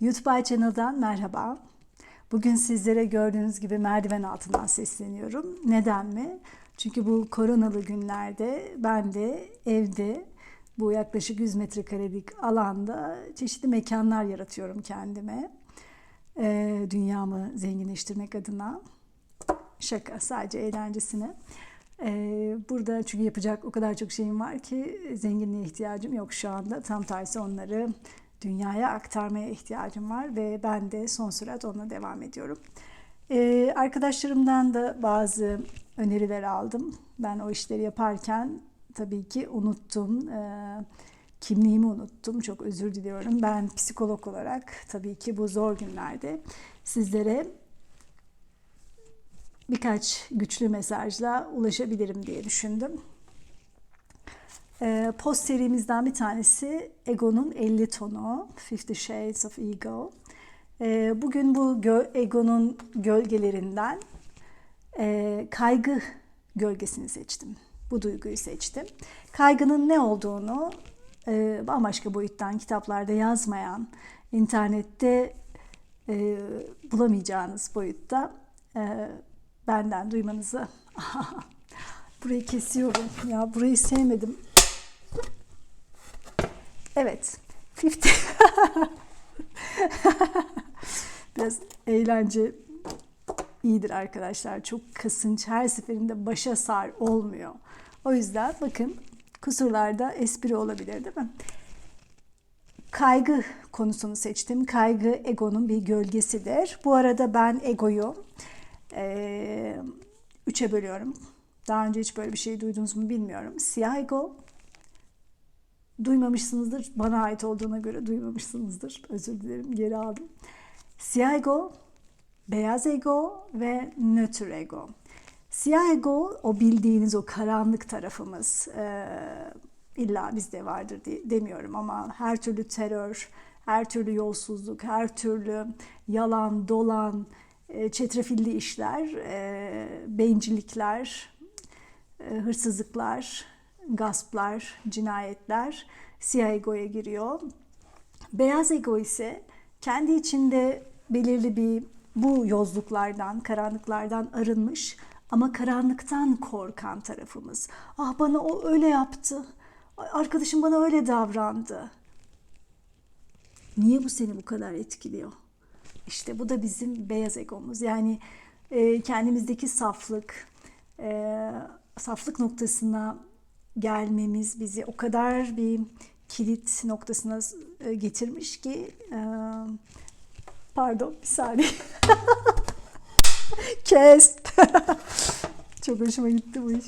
YouTube Channel'dan merhaba. Bugün sizlere gördüğünüz gibi merdiven altından sesleniyorum. Neden mi? Çünkü bu koronalı günlerde ben de evde bu yaklaşık 100 metrekarelik alanda çeşitli mekanlar yaratıyorum kendime. Ee, dünyamı zenginleştirmek adına. Şaka, sadece eğlencesine. Ee, burada çünkü yapacak o kadar çok şeyim var ki zenginliğe ihtiyacım yok şu anda. Tam tersi onları dünyaya aktarmaya ihtiyacım var ve ben de son sürat onunla devam ediyorum. Ee, arkadaşlarımdan da bazı öneriler aldım. Ben o işleri yaparken tabii ki unuttum. Ee, kimliğimi unuttum. Çok özür diliyorum. Ben psikolog olarak tabii ki bu zor günlerde sizlere birkaç güçlü mesajla ulaşabilirim diye düşündüm. Ee, post serimizden bir tanesi Ego'nun 50 tonu, Fifty Shades of Ego. Ee, bugün bu gö- Ego'nun gölgelerinden e, kaygı gölgesini seçtim. Bu duyguyu seçtim. Kaygının ne olduğunu e, bambaşka boyuttan kitaplarda yazmayan, internette e, bulamayacağınız boyutta e, benden duymanızı burayı kesiyorum ya burayı sevmedim evet 50 biraz eğlence iyidir arkadaşlar çok kasınç her seferinde başa sar olmuyor o yüzden bakın kusurlarda espri olabilir değil mi kaygı konusunu seçtim. Kaygı egonun bir gölgesidir. Bu arada ben egoyu e, üçe bölüyorum. Daha önce hiç böyle bir şey duydunuz mu bilmiyorum. Siyah ego duymamışsınızdır. Bana ait olduğuna göre duymamışsınızdır. Özür dilerim geri aldım. Siyah ego, beyaz ego ve nötr ego. Siyah ego o bildiğiniz o karanlık tarafımız. Ee, illa bizde vardır diye demiyorum ama her türlü terör, her türlü yolsuzluk, her türlü yalan, dolan, e, çetrefilli işler, e, bencillikler, e, hırsızlıklar, gasplar, cinayetler siyah egoya giriyor. Beyaz ego ise kendi içinde belirli bir bu yozluklardan, karanlıklardan arınmış ama karanlıktan korkan tarafımız. Ah bana o öyle yaptı. Arkadaşım bana öyle davrandı. Niye bu seni bu kadar etkiliyor? İşte bu da bizim beyaz egomuz. Yani e, kendimizdeki saflık, e, saflık noktasına gelmemiz bizi o kadar bir kilit noktasına e, getirmiş ki e, pardon bir saniye. Kes. Çok hoşuma gitti bu iş.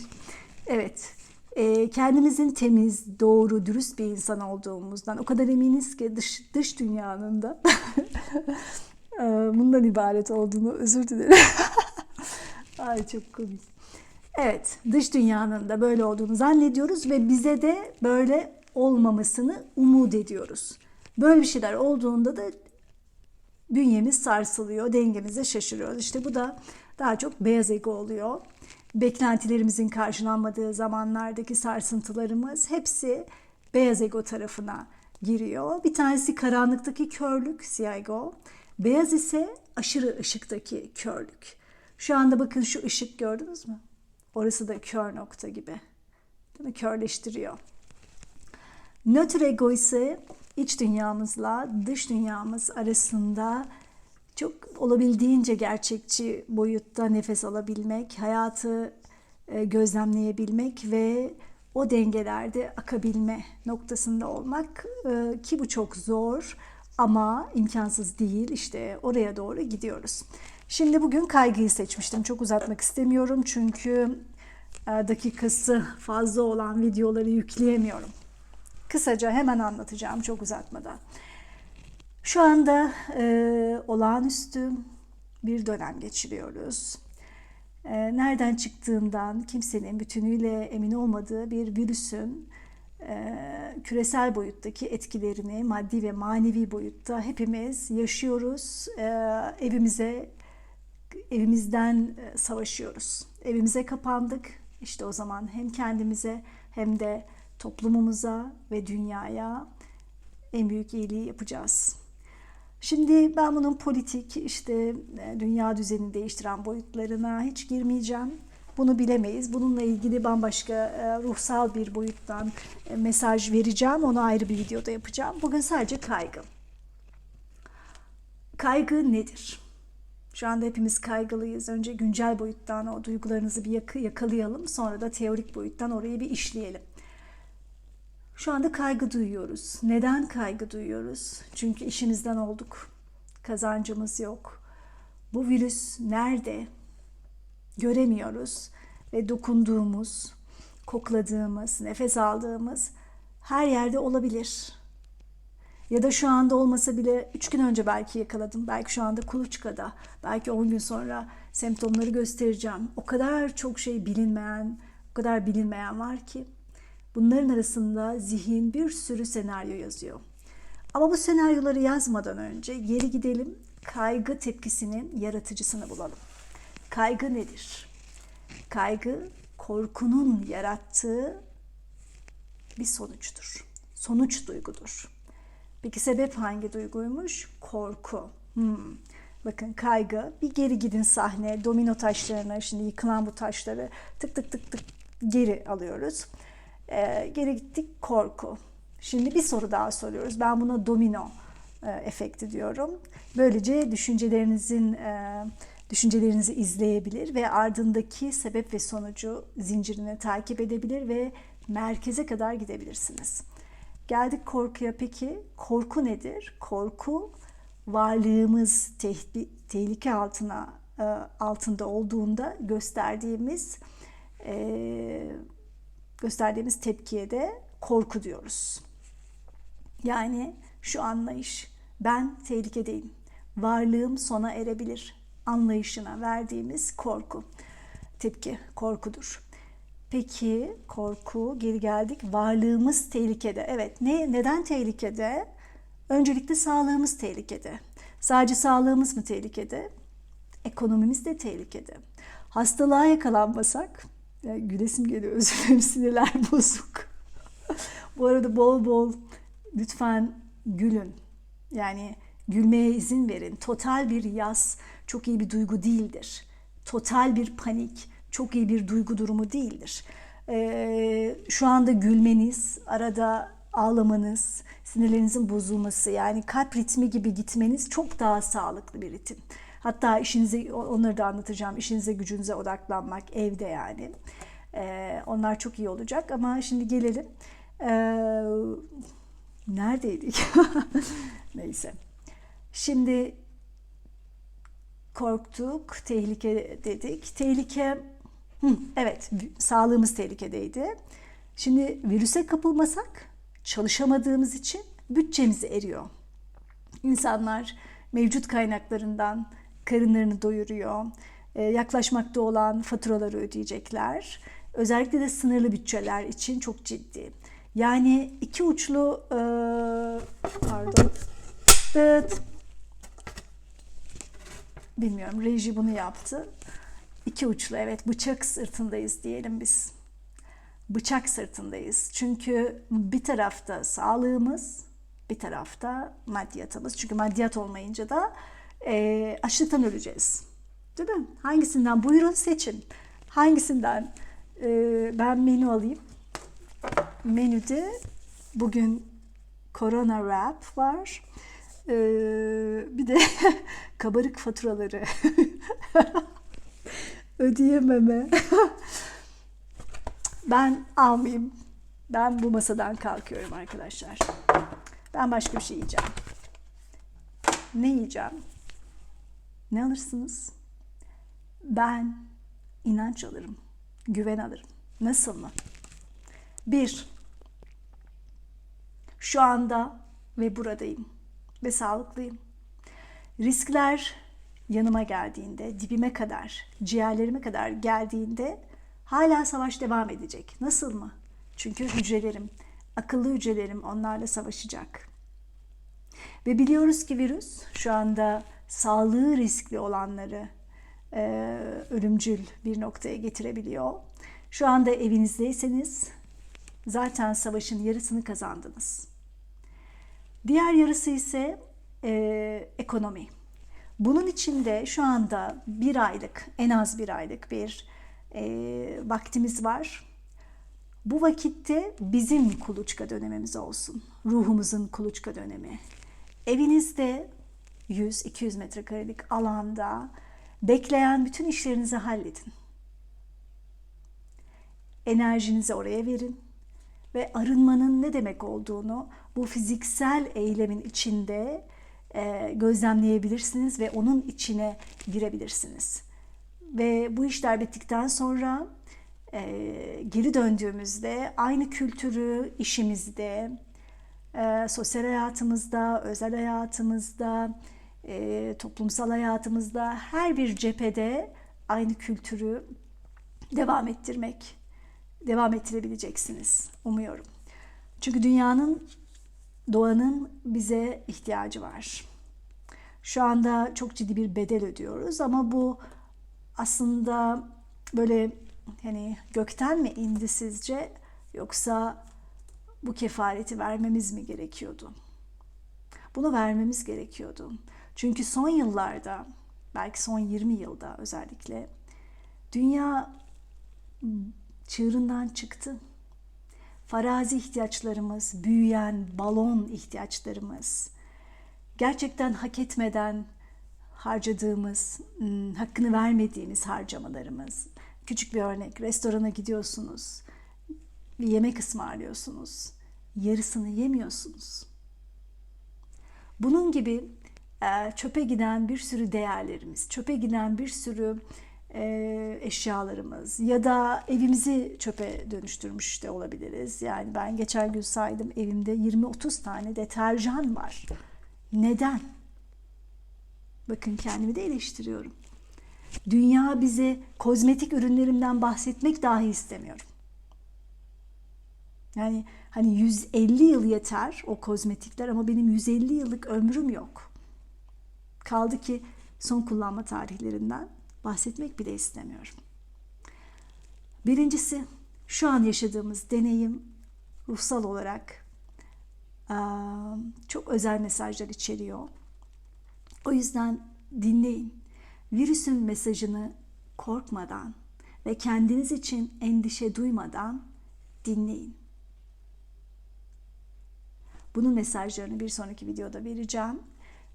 Evet e, kendimizin temiz doğru dürüst bir insan olduğumuzdan o kadar eminiz ki dış, dış dünyanın da bundan ibaret olduğunu özür dilerim. Ay çok komik Evet, dış dünyanın da böyle olduğunu zannediyoruz ve bize de böyle olmamasını umut ediyoruz. Böyle bir şeyler olduğunda da bünyemiz sarsılıyor, dengemize şaşırıyoruz. İşte bu da daha çok beyaz ego oluyor. Beklentilerimizin karşılanmadığı zamanlardaki sarsıntılarımız hepsi beyaz ego tarafına giriyor. Bir tanesi karanlıktaki körlük, siyah ego. Beyaz ise aşırı ışıktaki körlük. Şu anda bakın şu ışık gördünüz mü? Orası da kör nokta gibi. Değil mi? Körleştiriyor. Nötr ego ise iç dünyamızla dış dünyamız arasında çok olabildiğince gerçekçi boyutta nefes alabilmek, hayatı e, gözlemleyebilmek ve o dengelerde akabilme noktasında olmak e, ki bu çok zor ama imkansız değil. İşte oraya doğru gidiyoruz. Şimdi bugün kaygıyı seçmiştim. Çok uzatmak istemiyorum çünkü e, dakikası fazla olan videoları yükleyemiyorum. Kısaca hemen anlatacağım çok uzatmadan. Şu anda e, olağanüstü bir dönem geçiriyoruz. E, nereden çıktığından kimsenin bütünüyle emin olmadığı bir virüsün e, küresel boyuttaki etkilerini maddi ve manevi boyutta hepimiz yaşıyoruz. E, evimize evimizden e, savaşıyoruz. Evimize kapandık. İşte o zaman hem kendimize hem de toplumumuza ve dünyaya en büyük iyiliği yapacağız. Şimdi ben bunun politik işte e, dünya düzenini değiştiren boyutlarına hiç girmeyeceğim. Bunu bilemeyiz. Bununla ilgili bambaşka e, ruhsal bir boyuttan mesaj vereceğim. Onu ayrı bir videoda yapacağım. Bugün sadece kaygı. Kaygı nedir? Şu anda hepimiz kaygılıyız. Önce güncel boyuttan o duygularınızı bir yakı yakalayalım. Sonra da teorik boyuttan orayı bir işleyelim. Şu anda kaygı duyuyoruz. Neden kaygı duyuyoruz? Çünkü işimizden olduk. Kazancımız yok. Bu virüs nerede? Göremiyoruz ve dokunduğumuz, kokladığımız, nefes aldığımız her yerde olabilir. Ya da şu anda olmasa bile 3 gün önce belki yakaladım. Belki şu anda kuluçkada. Belki 10 gün sonra semptomları göstereceğim. O kadar çok şey bilinmeyen, o kadar bilinmeyen var ki. Bunların arasında zihin bir sürü senaryo yazıyor. Ama bu senaryoları yazmadan önce geri gidelim. Kaygı tepkisinin yaratıcısını bulalım. Kaygı nedir? Kaygı korkunun yarattığı bir sonuçtur. Sonuç duygudur. Peki sebep hangi duyguymuş? Korku. Hmm. Bakın kaygı. Bir geri gidin sahne. Domino taşlarına şimdi yıkılan bu taşları tık tık tık tık geri alıyoruz. Ee, geri gittik korku. Şimdi bir soru daha soruyoruz. Ben buna domino e, efekti diyorum. Böylece düşüncelerinizin e, düşüncelerinizi izleyebilir ve ardındaki sebep ve sonucu zincirini takip edebilir ve merkeze kadar gidebilirsiniz. Geldik korkuya peki. Korku nedir? Korku varlığımız tehlike altına e, altında olduğunda gösterdiğimiz e, gösterdiğimiz tepkiye de korku diyoruz. Yani şu anlayış ben tehlikedeyim. Varlığım sona erebilir anlayışına verdiğimiz korku. Tepki korkudur. Peki korku geri geldik. Varlığımız tehlikede. Evet ne neden tehlikede? Öncelikle sağlığımız tehlikede. Sadece sağlığımız mı tehlikede? Ekonomimiz de tehlikede. Hastalığa yakalanmasak, yani gülesim geliyor özür dilerim sinirler bozuk. Bu arada bol bol lütfen gülün. Yani gülmeye izin verin. Total bir yaz çok iyi bir duygu değildir. Total bir panik çok iyi bir duygu durumu değildir. Ee, şu anda gülmeniz, arada ağlamanız, sinirlerinizin bozulması yani kalp ritmi gibi gitmeniz çok daha sağlıklı bir ritim. Hatta işinize, onları da anlatacağım, işinize gücünüze odaklanmak evde yani. Ee, onlar çok iyi olacak ama şimdi gelelim. Ee, neredeydik? Neyse. Şimdi korktuk, tehlike dedik. Tehlike, hı, evet sağlığımız tehlikedeydi. Şimdi virüse kapılmasak çalışamadığımız için bütçemiz eriyor. İnsanlar mevcut kaynaklarından karınlarını doyuruyor. Ee, yaklaşmakta olan faturaları ödeyecekler. Özellikle de sınırlı bütçeler için çok ciddi. Yani iki uçlu e, pardon bilmiyorum reji bunu yaptı. İki uçlu evet bıçak sırtındayız diyelim biz. Bıçak sırtındayız. Çünkü bir tarafta sağlığımız, bir tarafta maddiyatımız. Çünkü maddiyat olmayınca da e, açlıktan öleceğiz. Değil mi? Hangisinden? Buyurun seçin. Hangisinden? E, ben menü alayım. Menüde bugün Corona Wrap var. Ee, bir de kabarık faturaları ödeyememe. ben almayayım. Ben bu masadan kalkıyorum arkadaşlar. Ben başka bir şey yiyeceğim. Ne yiyeceğim? Ne alırsınız? Ben inanç alırım. Güven alırım. Nasıl mı? Bir, şu anda ve buradayım ve sağlıklıyım. Riskler yanıma geldiğinde, dibime kadar, ciğerlerime kadar geldiğinde hala savaş devam edecek. Nasıl mı? Çünkü hücrelerim, akıllı hücrelerim onlarla savaşacak. Ve biliyoruz ki virüs şu anda sağlığı riskli olanları e, ölümcül bir noktaya getirebiliyor. Şu anda evinizdeyseniz zaten savaşın yarısını kazandınız. Diğer yarısı ise e, ekonomi. Bunun içinde şu anda bir aylık, en az bir aylık bir e, vaktimiz var. Bu vakitte bizim kuluçka dönemimiz olsun. Ruhumuzun kuluçka dönemi. Evinizde 100-200 metrekarelik alanda bekleyen bütün işlerinizi halledin. Enerjinizi oraya verin ve arınmanın ne demek olduğunu bu fiziksel eylemin içinde e, gözlemleyebilirsiniz ve onun içine girebilirsiniz. Ve bu işler bittikten sonra e, geri döndüğümüzde aynı kültürü işimizde, e, sosyal hayatımızda, özel hayatımızda, e, toplumsal hayatımızda her bir cephede aynı kültürü devam ettirmek, devam ettirebileceksiniz umuyorum. Çünkü dünyanın, doğanın bize ihtiyacı var. Şu anda çok ciddi bir bedel ödüyoruz ama bu aslında böyle hani gökten mi indi sizce yoksa bu kefareti vermemiz mi gerekiyordu? Bunu vermemiz gerekiyordu. Çünkü son yıllarda, belki son 20 yılda özellikle dünya çığırından çıktı. Farazi ihtiyaçlarımız, büyüyen balon ihtiyaçlarımız, gerçekten hak etmeden harcadığımız, hmm, hakkını vermediğimiz harcamalarımız. Küçük bir örnek, restorana gidiyorsunuz, bir yemek ısmarlıyorsunuz, yarısını yemiyorsunuz. Bunun gibi çöpe giden bir sürü değerlerimiz, çöpe giden bir sürü e, eşyalarımız ya da evimizi çöpe dönüştürmüş de olabiliriz. Yani ben geçen gün saydım evimde 20-30 tane deterjan var. Neden? Bakın kendimi de eleştiriyorum. Dünya bize kozmetik ürünlerimden bahsetmek dahi istemiyorum. Yani hani 150 yıl yeter o kozmetikler ama benim 150 yıllık ömrüm yok. Kaldı ki son kullanma tarihlerinden bahsetmek bile istemiyorum. Birincisi şu an yaşadığımız deneyim ruhsal olarak çok özel mesajlar içeriyor. O yüzden dinleyin. Virüsün mesajını korkmadan ve kendiniz için endişe duymadan dinleyin. Bunun mesajlarını bir sonraki videoda vereceğim.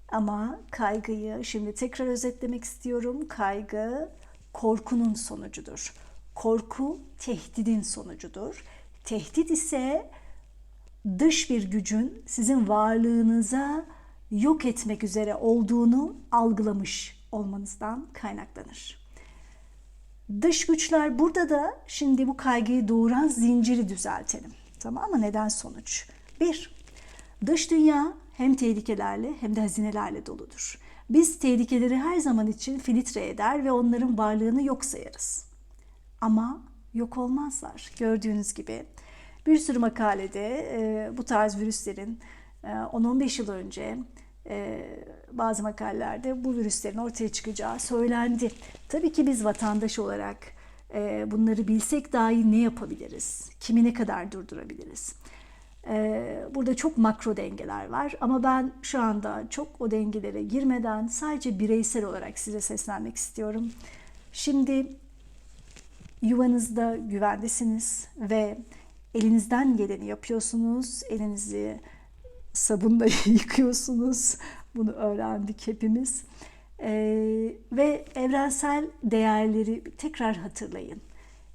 Ama kaygıyı şimdi tekrar özetlemek istiyorum. Kaygı korkunun sonucudur. Korku tehdidin sonucudur. Tehdit ise dış bir gücün sizin varlığınıza yok etmek üzere olduğunu algılamış olmanızdan kaynaklanır. Dış güçler burada da şimdi bu kaygıyı doğuran zinciri düzeltelim. Tamam mı? Neden sonuç? Bir, dış dünya hem tehlikelerle hem de hazinelerle doludur. Biz tehlikeleri her zaman için filtre eder ve onların varlığını yok sayarız. Ama yok olmazlar. Gördüğünüz gibi bir sürü makalede e, bu tarz virüslerin e, 10-15 yıl önce e, bazı makalelerde bu virüslerin ortaya çıkacağı söylendi. Tabii ki biz vatandaş olarak e, bunları bilsek dahi ne yapabiliriz? Kimi ne kadar durdurabiliriz? E, burada çok makro dengeler var ama ben şu anda çok o dengelere girmeden sadece bireysel olarak size seslenmek istiyorum. Şimdi yuvanızda güvendesiniz ve elinizden geleni yapıyorsunuz. Elinizi sabunla yıkıyorsunuz. Bunu öğrendik hepimiz. Ee, ve evrensel değerleri tekrar hatırlayın.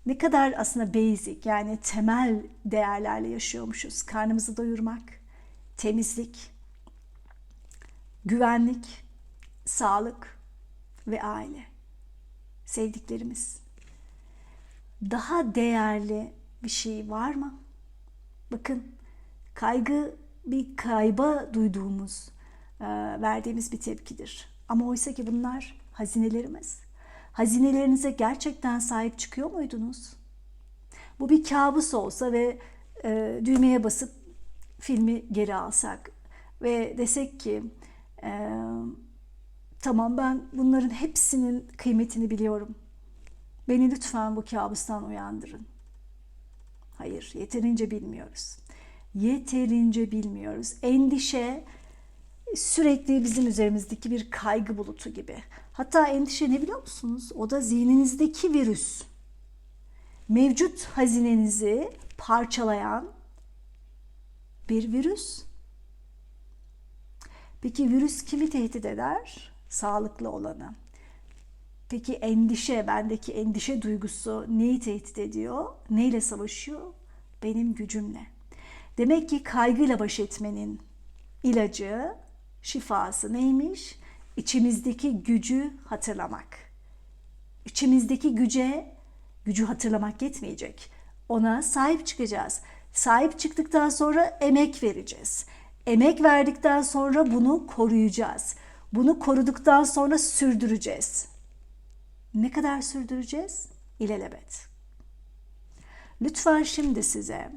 Ne kadar aslında basic yani temel değerlerle yaşıyormuşuz. Karnımızı doyurmak, temizlik, güvenlik, sağlık ve aile. Sevdiklerimiz. Daha değerli bir şey var mı? Bakın kaygı bir kayba duyduğumuz, verdiğimiz bir tepkidir. Ama oysa ki bunlar hazinelerimiz. Hazinelerinize gerçekten sahip çıkıyor muydunuz? Bu bir kabus olsa ve e, düğmeye basıp filmi geri alsak ve desek ki e, tamam ben bunların hepsinin kıymetini biliyorum. Beni lütfen bu kabustan uyandırın. Hayır, yeterince bilmiyoruz. Yeterince bilmiyoruz. Endişe sürekli bizim üzerimizdeki bir kaygı bulutu gibi. Hatta endişe ne biliyor musunuz? O da zihninizdeki virüs. Mevcut hazinenizi parçalayan bir virüs. Peki virüs kimi tehdit eder? Sağlıklı olanı. Peki endişe, bendeki endişe duygusu neyi tehdit ediyor? Neyle savaşıyor? Benim gücümle. Demek ki kaygıyla baş etmenin ilacı, şifası neymiş? İçimizdeki gücü hatırlamak. İçimizdeki güce, gücü hatırlamak yetmeyecek. Ona sahip çıkacağız. Sahip çıktıktan sonra emek vereceğiz. Emek verdikten sonra bunu koruyacağız. Bunu koruduktan sonra sürdüreceğiz. Ne kadar sürdüreceğiz? İlelebet. Lütfen şimdi size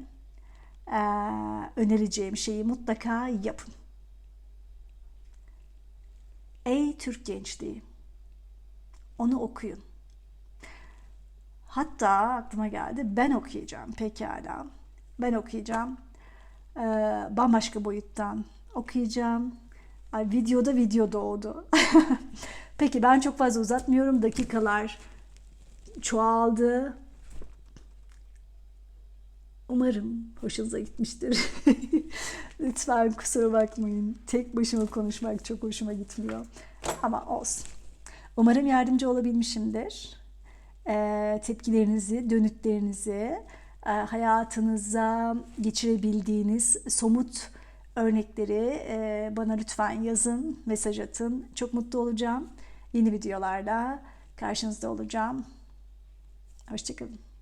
önereceğim şeyi mutlaka yapın. Ey Türk gençliği. Onu okuyun. Hatta aklıma geldi ben okuyacağım pekala. Ben okuyacağım. Ee, bambaşka boyuttan okuyacağım. Ay, videoda video doğdu. Peki ben çok fazla uzatmıyorum. Dakikalar çoğaldı. Umarım hoşunuza gitmiştir. Lütfen kusura bakmayın. Tek başıma konuşmak çok hoşuma gitmiyor. Ama olsun. Umarım yardımcı olabilmişimdir. Ee, tepkilerinizi, dönütlerinizi, e, hayatınıza geçirebildiğiniz somut örnekleri e, bana lütfen yazın, mesaj atın. Çok mutlu olacağım. Yeni videolarla karşınızda olacağım. Hoşçakalın.